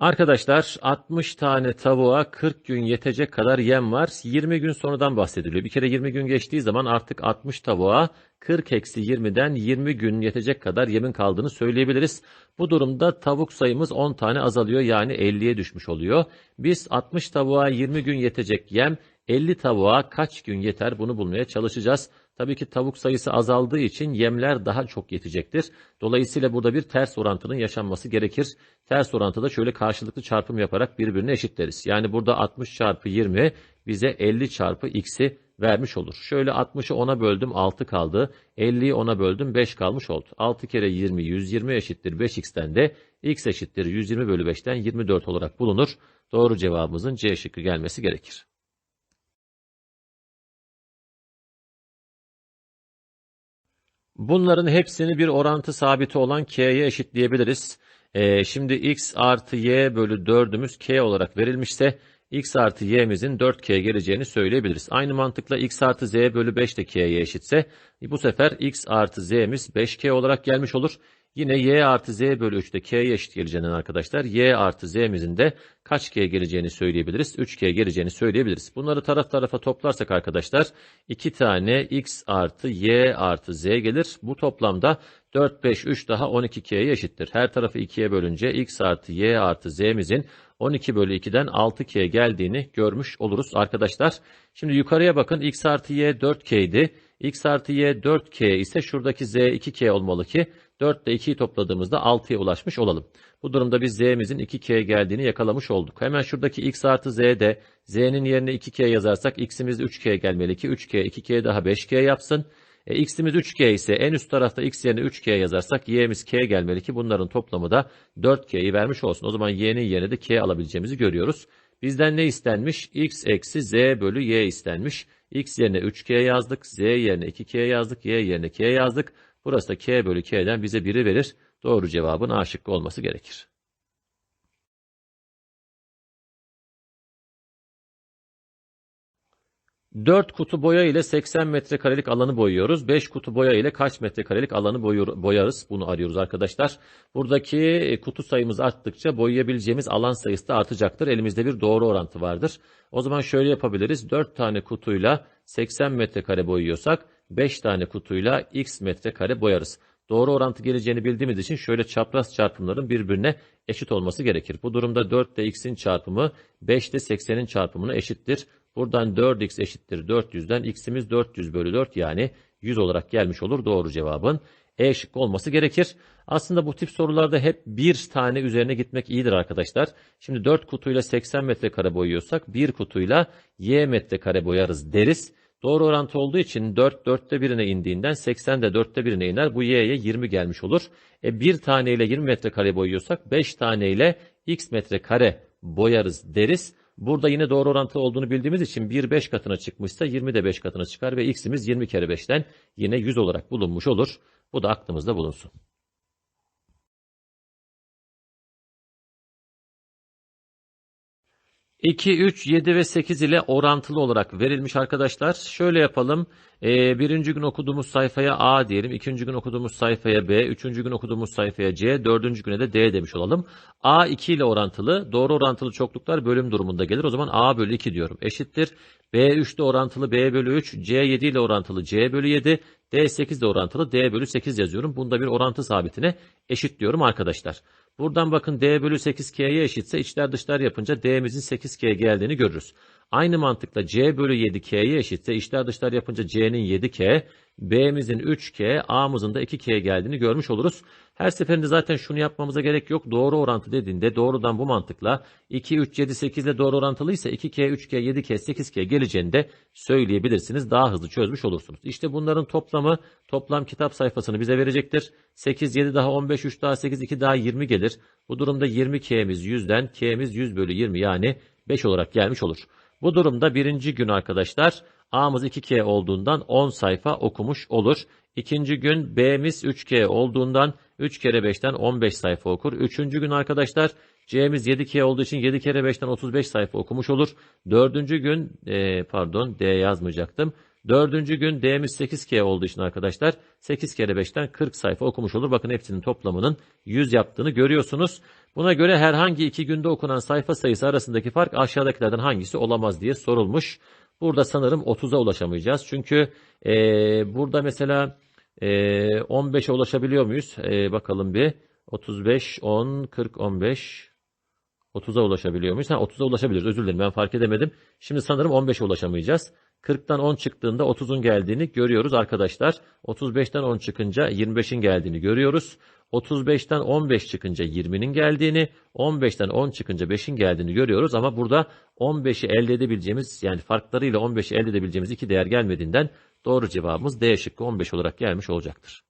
Arkadaşlar 60 tane tavuğa 40 gün yetecek kadar yem var. 20 gün sonradan bahsediliyor. Bir kere 20 gün geçtiği zaman artık 60 tavuğa 40 eksi 20'den 20 gün yetecek kadar yemin kaldığını söyleyebiliriz. Bu durumda tavuk sayımız 10 tane azalıyor yani 50'ye düşmüş oluyor. Biz 60 tavuğa 20 gün yetecek yem 50 tavuğa kaç gün yeter bunu bulmaya çalışacağız. Tabii ki tavuk sayısı azaldığı için yemler daha çok yetecektir. Dolayısıyla burada bir ters orantının yaşanması gerekir. Ters orantıda şöyle karşılıklı çarpım yaparak birbirine eşitleriz. Yani burada 60 çarpı 20 bize 50 çarpı x'i vermiş olur. Şöyle 60'ı 10'a böldüm 6 kaldı. 50'yi 10'a böldüm 5 kalmış oldu. 6 kere 20 120 eşittir 5x'ten de x eşittir 120 bölü 5'ten 24 olarak bulunur. Doğru cevabımızın C şıkkı gelmesi gerekir. Bunların hepsini bir orantı sabiti olan k'ye eşitleyebiliriz. Ee, şimdi x artı y bölü 4'ümüz k olarak verilmişse x artı y'mizin 4k geleceğini söyleyebiliriz. Aynı mantıkla x artı z bölü 5 de k'ye eşitse bu sefer x artı z'miz 5k olarak gelmiş olur. Yine y artı z bölü 3 de k'ye eşit geleceğinden arkadaşlar y artı z'mizin de kaç k geleceğini söyleyebiliriz? 3k geleceğini söyleyebiliriz. Bunları taraf tarafa toplarsak arkadaşlar 2 tane x artı y artı z gelir. Bu toplamda 4, 5, 3 daha 12k'ye eşittir. Her tarafı 2'ye bölünce x artı y artı z'mizin 12 bölü 2'den 6k geldiğini görmüş oluruz arkadaşlar. Şimdi yukarıya bakın x artı y 4k idi. x artı y 4k ise şuradaki z 2k olmalı ki 4 ile 2'yi topladığımızda 6'ya ulaşmış olalım. Bu durumda biz z'mizin 2k geldiğini yakalamış olduk. Hemen şuradaki x artı z'de z'nin yerine 2k yazarsak x'imiz 3k gelmeli ki 3k 2k daha 5k yapsın. E, x'imiz 3k ise en üst tarafta x yerine 3k yazarsak y'miz k gelmeli ki bunların toplamı da 4k'yi vermiş olsun. O zaman y'nin yerine de k alabileceğimizi görüyoruz. Bizden ne istenmiş? x eksi z bölü y istenmiş. x yerine 3k yazdık, z yerine 2k yazdık, y yerine k yazdık. Burası da k bölü k'den bize 1'i verir. Doğru cevabın A şıkkı olması gerekir. 4 kutu boya ile 80 metrekarelik alanı boyuyoruz. 5 kutu boya ile kaç metrekarelik alanı boyarız? Bunu arıyoruz arkadaşlar. Buradaki e, kutu sayımız arttıkça boyayabileceğimiz alan sayısı da artacaktır. Elimizde bir doğru orantı vardır. O zaman şöyle yapabiliriz. 4 tane kutuyla 80 metrekare boyuyorsak 5 tane kutuyla x metrekare boyarız. Doğru orantı geleceğini bildiğimiz için şöyle çapraz çarpımların birbirine eşit olması gerekir. Bu durumda 4 ile x'in çarpımı 5 ile 80'in çarpımına eşittir. Buradan 4x eşittir 400'den x'imiz 400 bölü 4 yani 100 olarak gelmiş olur. Doğru cevabın E şıkkı olması gerekir. Aslında bu tip sorularda hep bir tane üzerine gitmek iyidir arkadaşlar. Şimdi 4 kutuyla 80 metrekare boyuyorsak bir kutuyla y metrekare boyarız deriz. Doğru orantı olduğu için 4 4'te birine indiğinden 80 de 4'te birine iner. Bu y'ye 20 gelmiş olur. E bir tane ile 20 metrekare boyuyorsak 5 tane ile x metrekare boyarız deriz. Burada yine doğru orantılı olduğunu bildiğimiz için 1 5 katına çıkmışsa 20 de 5 katına çıkar ve x'imiz 20 kere 5'ten yine 100 olarak bulunmuş olur. Bu da aklımızda bulunsun. 2, 3, 7 ve 8 ile orantılı olarak verilmiş arkadaşlar. Şöyle yapalım. Ee, birinci gün okuduğumuz sayfaya A diyelim. ikinci gün okuduğumuz sayfaya B. Üçüncü gün okuduğumuz sayfaya C. Dördüncü güne de D demiş olalım. A 2 ile orantılı. Doğru orantılı çokluklar bölüm durumunda gelir. O zaman A bölü 2 diyorum. Eşittir. B 3 ile orantılı B bölü 3. C 7 ile orantılı C bölü 7. D 8 ile orantılı D bölü 8 yazıyorum. Bunda bir orantı sabitine eşitliyorum arkadaşlar. Buradan bakın d bölü 8k'ye eşitse içler dışlar yapınca d'mizin 8k geldiğini görürüz. Aynı mantıkla c bölü 7k'ye eşitse içler dışlar yapınca c'nin 7k, b'mizin 3k, a'mızın da 2k geldiğini görmüş oluruz. Her seferinde zaten şunu yapmamıza gerek yok. Doğru orantı dediğinde doğrudan bu mantıkla 2, 3, 7, 8 ile doğru orantılıysa 2K, 3K, 7K, 8K geleceğini de söyleyebilirsiniz. Daha hızlı çözmüş olursunuz. İşte bunların toplamı toplam kitap sayfasını bize verecektir. 8, 7 daha 15, 3 daha 8, 2 daha 20 gelir. Bu durumda 20K'miz 100'den K'miz 100 bölü 20 yani 5 olarak gelmiş olur. Bu durumda birinci gün arkadaşlar A'mız 2K olduğundan 10 sayfa okumuş olur. İkinci gün B'miz 3K olduğundan 3 kere 5'ten 15 sayfa okur. Üçüncü gün arkadaşlar C'miz 7K olduğu için 7 kere 5'ten 35 sayfa okumuş olur. Dördüncü gün e, pardon D yazmayacaktım. Dördüncü gün D'miz 8K olduğu için arkadaşlar 8 kere 5'ten 40 sayfa okumuş olur. Bakın hepsinin toplamının 100 yaptığını görüyorsunuz. Buna göre herhangi iki günde okunan sayfa sayısı arasındaki fark aşağıdakilerden hangisi olamaz diye sorulmuş. Burada sanırım 30'a ulaşamayacağız. Çünkü e, burada mesela e, 15'e ulaşabiliyor muyuz? E, bakalım bir. 35, 10, 40, 15, 30'a ulaşabiliyor muyuz? Ha 30'a ulaşabiliriz. Özür dilerim ben fark edemedim. Şimdi sanırım 15'e ulaşamayacağız. 40'tan 10 çıktığında 30'un geldiğini görüyoruz arkadaşlar. 35'ten 10 çıkınca 25'in geldiğini görüyoruz. 35'ten 15 çıkınca 20'nin geldiğini, 15'ten 10 çıkınca 5'in geldiğini görüyoruz ama burada 15'i elde edebileceğimiz yani farklarıyla 15'i elde edebileceğimiz iki değer gelmediğinden doğru cevabımız D şıkkı 15 olarak gelmiş olacaktır.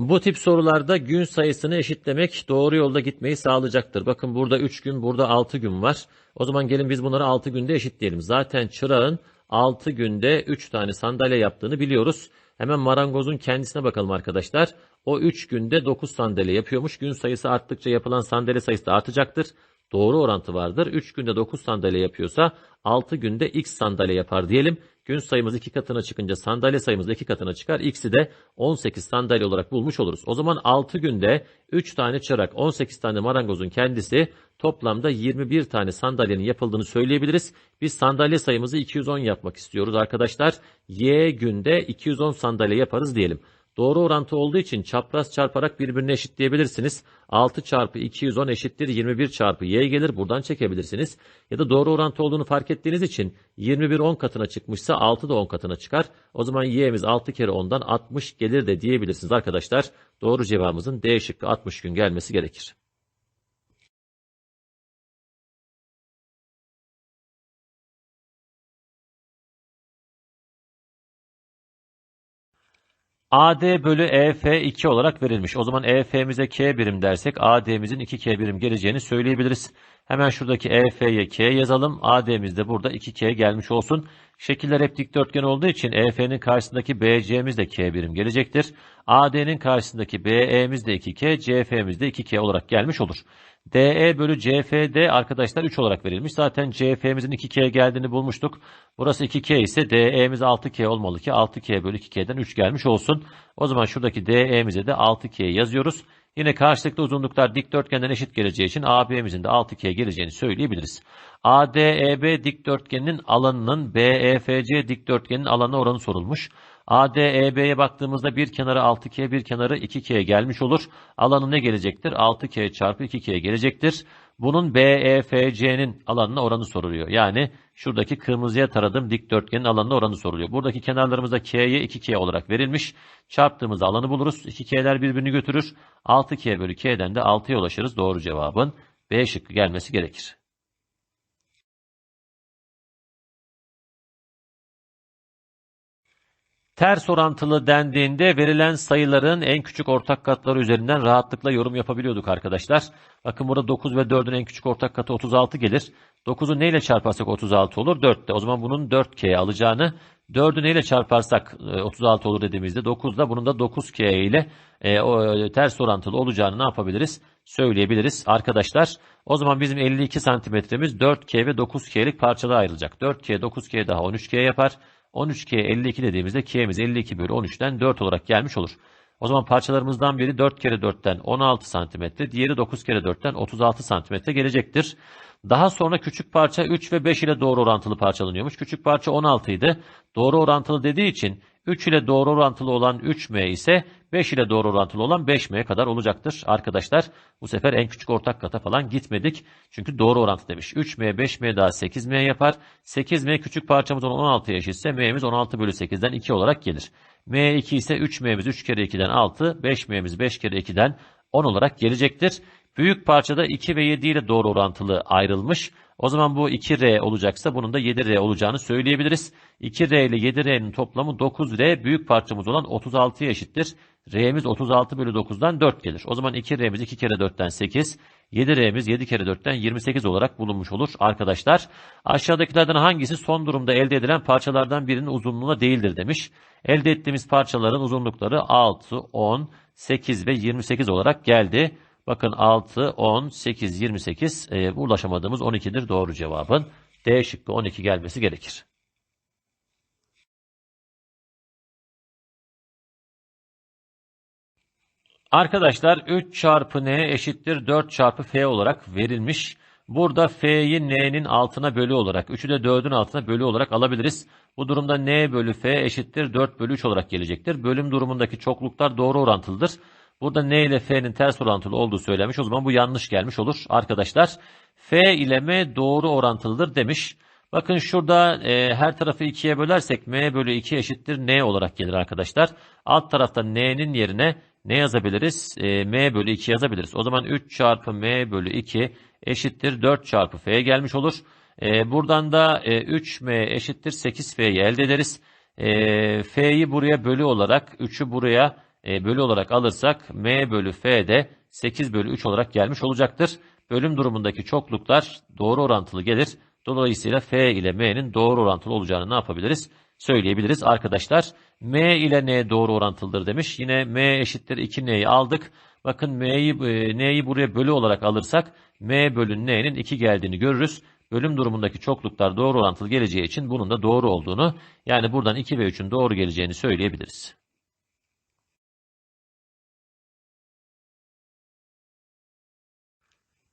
Bu tip sorularda gün sayısını eşitlemek doğru yolda gitmeyi sağlayacaktır. Bakın burada 3 gün, burada 6 gün var. O zaman gelin biz bunları 6 günde eşitleyelim. Zaten çırağın 6 günde 3 tane sandalye yaptığını biliyoruz. Hemen marangozun kendisine bakalım arkadaşlar. O 3 günde 9 sandalye yapıyormuş. Gün sayısı arttıkça yapılan sandalye sayısı da artacaktır. Doğru orantı vardır. 3 günde 9 sandalye yapıyorsa 6 günde x sandalye yapar diyelim. Gün sayımız 2 katına çıkınca sandalye sayımız 2 katına çıkar. X'i de 18 sandalye olarak bulmuş oluruz. O zaman 6 günde 3 tane çırak 18 tane marangozun kendisi toplamda 21 tane sandalyenin yapıldığını söyleyebiliriz. Biz sandalye sayımızı 210 yapmak istiyoruz arkadaşlar. Y günde 210 sandalye yaparız diyelim. Doğru orantı olduğu için çapraz çarparak birbirine eşitleyebilirsiniz. 6 çarpı 210 eşittir 21 çarpı y gelir. Buradan çekebilirsiniz. Ya da doğru orantı olduğunu fark ettiğiniz için 21 10 katına çıkmışsa 6 da 10 katına çıkar. O zaman y'miz 6 kere 10'dan 60 gelir de diyebilirsiniz arkadaşlar. Doğru cevabımızın D şıkkı 60 gün gelmesi gerekir. AD bölü EF 2 olarak verilmiş. O zaman EF'mize K birim dersek AD'mizin 2K birim geleceğini söyleyebiliriz. Hemen şuradaki EF'ye K yazalım. AD'miz de burada 2K gelmiş olsun. Şekiller hep dikdörtgen olduğu için EF'nin karşısındaki BC'miz de K birim gelecektir. AD'nin karşısındaki BE'miz de 2K, CF'miz de 2K olarak gelmiş olur. DE bölü CFD arkadaşlar 3 olarak verilmiş. Zaten CF'mizin 2K geldiğini bulmuştuk. Burası 2K ise DE'miz 6K olmalı ki 6K bölü 2K'den 3 gelmiş olsun. O zaman şuradaki DE'mize de 6K yazıyoruz. Yine karşılıklı uzunluklar dikdörtgenden eşit geleceği için AB'mizin de 6K geleceğini söyleyebiliriz. ADEB dikdörtgeninin alanının BEFC dikdörtgeninin alanı oranı sorulmuş. ADEB'ye baktığımızda bir kenarı 6K, bir kenarı 2K gelmiş olur. Alanı ne gelecektir? 6K çarpı 2K gelecektir. Bunun BEFC'nin alanına oranı soruluyor. Yani şuradaki kırmızıya taradığım dikdörtgenin alanına oranı soruluyor. Buradaki kenarlarımızda K'ye 2K olarak verilmiş. Çarptığımızda alanı buluruz. 2K'ler birbirini götürür. 6K bölü K'den de 6'ya ulaşırız. Doğru cevabın B şıkkı gelmesi gerekir. Ters orantılı dendiğinde verilen sayıların en küçük ortak katları üzerinden rahatlıkla yorum yapabiliyorduk arkadaşlar. Bakın burada 9 ve 4'ün en küçük ortak katı 36 gelir. 9'u neyle çarparsak 36 olur? 4'te. O zaman bunun 4K alacağını 4'ü neyle çarparsak 36 e, olur dediğimizde 9 da bunun da 9K ile e, o, e, ters orantılı olacağını ne yapabiliriz? Söyleyebiliriz arkadaşlar. O zaman bizim 52 santimetremiz 4K ve 9K'lik parçalara ayrılacak. 4K 9K daha 13K yapar. 13K 52 dediğimizde K'miz 52 bölü 13'ten 4 olarak gelmiş olur. O zaman parçalarımızdan biri 4 kere 4'ten 16 santimetre, diğeri 9 kere 4'ten 36 santimetre gelecektir. Daha sonra küçük parça 3 ve 5 ile doğru orantılı parçalanıyormuş. Küçük parça 16 idi. Doğru orantılı dediği için 3 ile doğru orantılı olan 3M ise 5 ile doğru orantılı olan 5M kadar olacaktır. Arkadaşlar bu sefer en küçük ortak kata falan gitmedik. Çünkü doğru orantı demiş. 3M 5M daha 8M yapar. 8M küçük parçamız 16'ya eşitse M'miz 16 bölü 8'den 2 olarak gelir. M2 ise 3M'miz 3 kere 2'den 6, 5M'miz 5 kere 2'den 10 olarak gelecektir. Büyük parçada 2 ve 7 ile doğru orantılı ayrılmış. O zaman bu 2R olacaksa bunun da 7R olacağını söyleyebiliriz. 2R ile 7R'nin toplamı 9R büyük parçamız olan 36'ya eşittir. R'miz 36 bölü 9'dan 4 gelir. O zaman 2R'miz 2 kere 4'ten 8. 7R'miz 7 kere 4'ten 28 olarak bulunmuş olur arkadaşlar. Aşağıdakilerden hangisi son durumda elde edilen parçalardan birinin uzunluğuna değildir demiş. Elde ettiğimiz parçaların uzunlukları 6, 10, 8 ve 28 olarak geldi. Bakın 6, 10, 8, 28 e, ulaşamadığımız 12'dir doğru cevabın. D şıkkı 12 gelmesi gerekir. Arkadaşlar 3 çarpı n eşittir 4 çarpı f olarak verilmiş. Burada f'yi n'nin altına bölü olarak, 3'ü de 4'ün altına bölü olarak alabiliriz. Bu durumda n bölü f eşittir 4 bölü 3 olarak gelecektir. Bölüm durumundaki çokluklar doğru orantılıdır. Burada n ile f'nin ters orantılı olduğu söylenmiş. O zaman bu yanlış gelmiş olur arkadaşlar. f ile m doğru orantılıdır demiş. Bakın şurada e, her tarafı 2'ye bölersek m bölü 2 eşittir n olarak gelir arkadaşlar. Alt tarafta n'nin yerine ne yazabiliriz? E, m bölü 2 yazabiliriz. O zaman 3 çarpı m bölü 2 eşittir 4 çarpı f gelmiş olur. E, buradan da e, 3m eşittir 8f'yi elde ederiz. E, f'yi buraya bölü olarak 3'ü buraya e, bölü olarak alırsak m bölü f de 8 bölü 3 olarak gelmiş olacaktır. Bölüm durumundaki çokluklar doğru orantılı gelir. Dolayısıyla f ile m'nin doğru orantılı olacağını ne yapabiliriz? Söyleyebiliriz arkadaşlar. m ile n doğru orantılıdır demiş. Yine m eşittir 2n'yi aldık. Bakın m'yi e, n'yi buraya bölü olarak alırsak m bölü n'nin 2 geldiğini görürüz. Bölüm durumundaki çokluklar doğru orantılı geleceği için bunun da doğru olduğunu yani buradan 2 ve 3'ün doğru geleceğini söyleyebiliriz.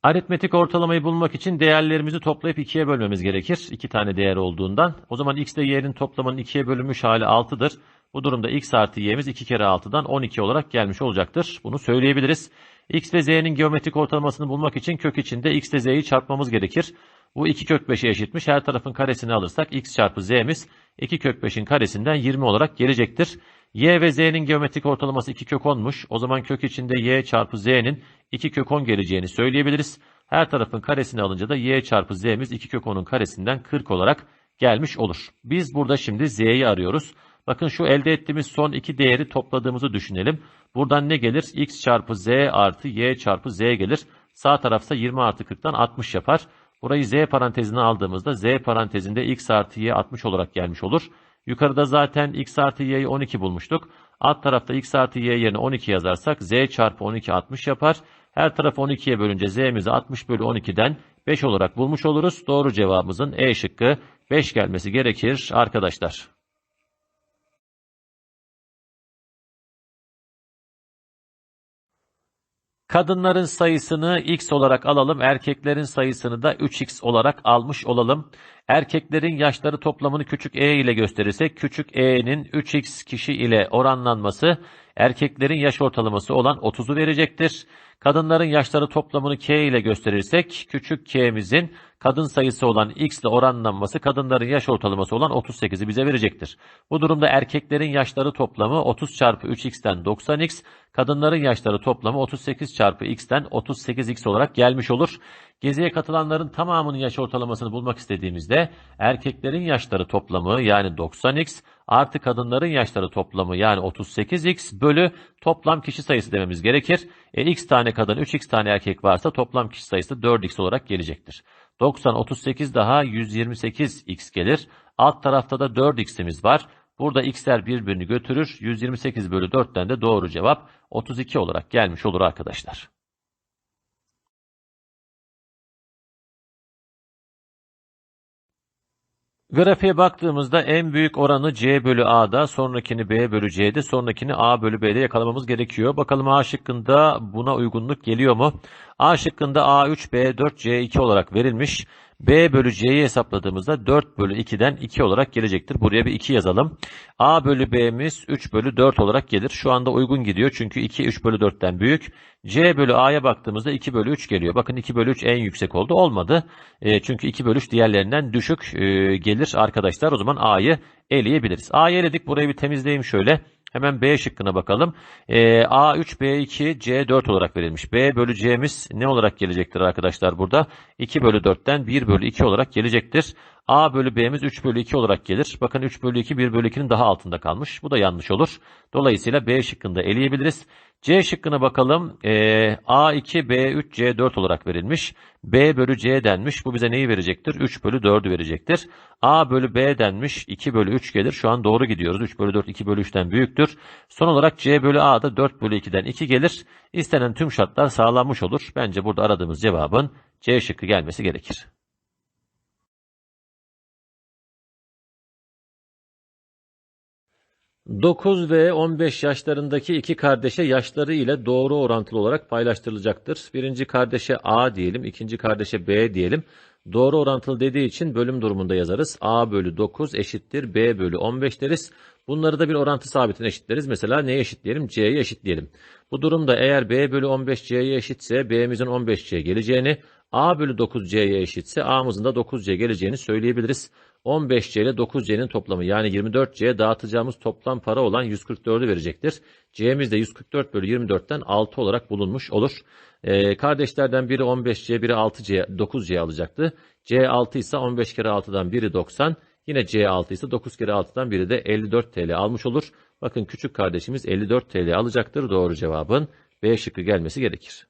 Aritmetik ortalamayı bulmak için değerlerimizi toplayıp 2'ye bölmemiz gerekir. 2 tane değer olduğundan. O zaman x ile y'nin toplamının 2'ye bölünmüş hali 6'dır. Bu durumda x artı y'miz 2 kere 6'dan 12 olarak gelmiş olacaktır. Bunu söyleyebiliriz. x ve z'nin geometrik ortalamasını bulmak için kök içinde x ile z'yi çarpmamız gerekir. Bu 2 kök 5'e eşitmiş. Her tarafın karesini alırsak x çarpı z'miz 2 kök 5'in karesinden 20 olarak gelecektir. Y ve z'nin geometrik ortalaması 2 kök 10'muş. O zaman kök içinde y çarpı z'nin 2 kök 10 geleceğini söyleyebiliriz. Her tarafın karesini alınca da y çarpı z'miz 2 kök 10'un karesinden 40 olarak gelmiş olur. Biz burada şimdi z'yi arıyoruz. Bakın şu elde ettiğimiz son iki değeri topladığımızı düşünelim. Buradan ne gelir? x çarpı z artı y çarpı z gelir. Sağ tarafta 20 artı 40'tan 60 yapar. Burayı z parantezine aldığımızda z parantezinde x artı y 60 olarak gelmiş olur. Yukarıda zaten x artı y'yi 12 bulmuştuk. Alt tarafta x artı y yerine 12 yazarsak z çarpı 12 60 yapar. Her tarafı 12'ye bölünce z'mizi 60 bölü 12'den 5 olarak bulmuş oluruz. Doğru cevabımızın E şıkkı 5 gelmesi gerekir arkadaşlar. Kadınların sayısını x olarak alalım, erkeklerin sayısını da 3x olarak almış olalım. Erkeklerin yaşları toplamını küçük e ile gösterirsek, küçük e'nin 3x kişi ile oranlanması, erkeklerin yaş ortalaması olan 30'u verecektir. Kadınların yaşları toplamını k ile gösterirsek, küçük k'mizin kadın sayısı olan x ile oranlanması, kadınların yaş ortalaması olan 38'i bize verecektir. Bu durumda erkeklerin yaşları toplamı 30 çarpı 3x'ten 90x, kadınların yaşları toplamı 38 çarpı x'ten 38x olarak gelmiş olur. Geziye katılanların tamamının yaş ortalamasını bulmak istediğimizde erkeklerin yaşları toplamı yani 90x artı kadınların yaşları toplamı yani 38x bölü toplam kişi sayısı dememiz gerekir. E, x tane kadın 3x tane erkek varsa toplam kişi sayısı 4x olarak gelecektir. 90, 38 daha 128x gelir. Alt tarafta da 4x'imiz var. Burada x'ler birbirini götürür. 128 bölü 4'ten de doğru cevap 32 olarak gelmiş olur arkadaşlar. Grafiğe baktığımızda en büyük oranı C bölü A'da, sonrakini B bölü C'de, sonrakini A bölü B'de yakalamamız gerekiyor. Bakalım A şıkkında buna uygunluk geliyor mu? A şıkkında A3, B4, C2 olarak verilmiş. B bölü C'yi hesapladığımızda 4 bölü 2'den 2 olarak gelecektir. Buraya bir 2 yazalım. A bölü B'miz 3 bölü 4 olarak gelir. Şu anda uygun gidiyor çünkü 2 3 bölü 4'ten büyük. C bölü A'ya baktığımızda 2 bölü 3 geliyor. Bakın 2 bölü 3 en yüksek oldu. Olmadı. E, çünkü 2 bölü 3 diğerlerinden düşük e, gelir arkadaşlar. O zaman A'yı eleyebiliriz. A'yı eledik. Burayı bir temizleyeyim şöyle. Hemen B şıkkına bakalım. E, A3, B2, C4 olarak verilmiş. B bölü C'miz ne olarak gelecektir arkadaşlar burada? 2 bölü 4'ten 1 bölü 2 olarak gelecektir. A bölü B'miz 3 bölü 2 olarak gelir. Bakın 3 bölü 2 1 bölü 2'nin daha altında kalmış. Bu da yanlış olur. Dolayısıyla B şıkkında eleyebiliriz. C şıkkına bakalım. Ee, A2, B3, C4 olarak verilmiş. B bölü C denmiş. Bu bize neyi verecektir? 3 bölü 4'ü verecektir. A bölü B denmiş. 2 bölü 3 gelir. Şu an doğru gidiyoruz. 3 bölü 4 2 bölü 3'ten büyüktür. Son olarak C bölü A da 4 bölü 2'den 2 gelir. İstenen tüm şartlar sağlanmış olur. Bence burada aradığımız cevabın C şıkkı gelmesi gerekir. 9 ve 15 yaşlarındaki iki kardeşe yaşları ile doğru orantılı olarak paylaştırılacaktır. Birinci kardeşe A diyelim, ikinci kardeşe B diyelim. Doğru orantılı dediği için bölüm durumunda yazarız. A bölü 9 eşittir B bölü 15 deriz. Bunları da bir orantı sabitine eşitleriz. Mesela neye eşitleyelim? C'ye eşitleyelim. Bu durumda eğer B bölü 15 C'ye eşitse B'mizin 15C geleceğini, A bölü 9 C'ye eşitse A'mızın da 9C geleceğini söyleyebiliriz. 15C ile 9C'nin toplamı yani 24C dağıtacağımız toplam para olan 144'ü verecektir. C'miz de 144 bölü 24'ten 6 olarak bulunmuş olur. Ee, kardeşlerden biri 15C, biri 6C, 9C alacaktı. C 6 ise 15 kere 6'dan biri 90. Yine C 6 ise 9 kere 6'dan biri de 54 TL almış olur. Bakın küçük kardeşimiz 54 TL alacaktır. Doğru cevabın B şıkkı gelmesi gerekir.